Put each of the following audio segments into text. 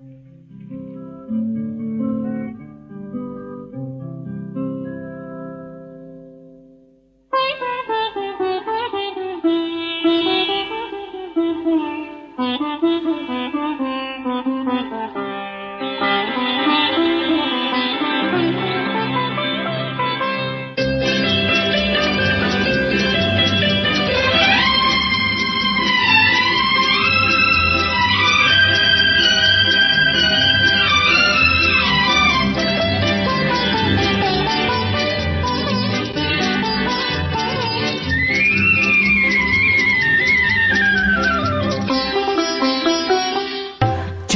Mm-hmm.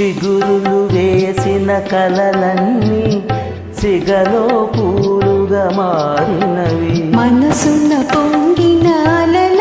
చిగురులు వేసిన కలలన్నీ సిగలో పూలుగా మారినవి. మనసున్న పొంగినాలని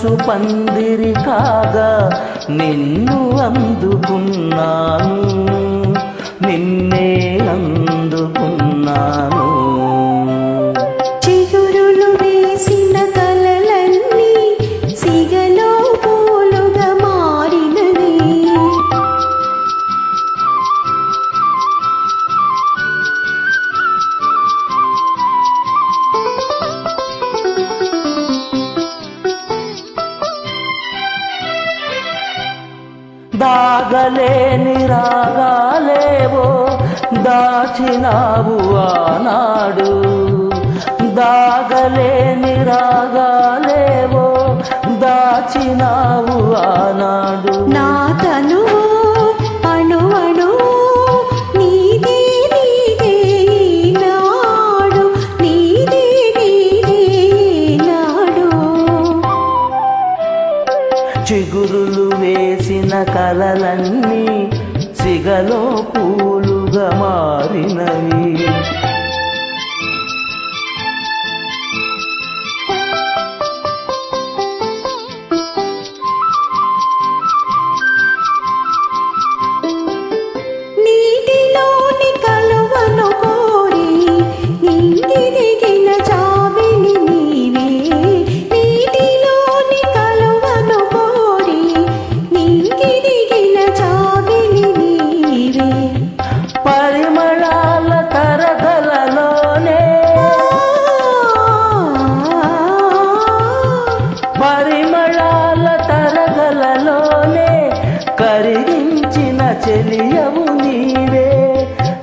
మనసు పందిరి కాగా నిన్ను అందుకున్నాను. దాగలేని రాగాలేవో దాచినావు ఆనాడు. దాగలేని రాగాలేవో దాచినావు ఆనాడు. నా తను చిగురులు వేసిన కలలన్నీ సిగలో పూలుగా మారినవి. కరిగించిన చెలియవు నీవే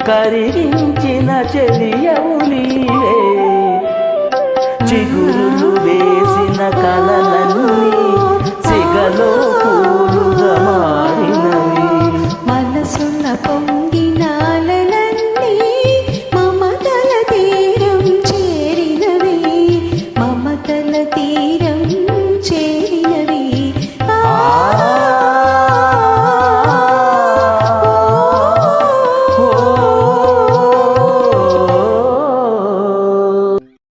కరిగించిన చెలియవు నీవే. చిగురులు వేసిన కల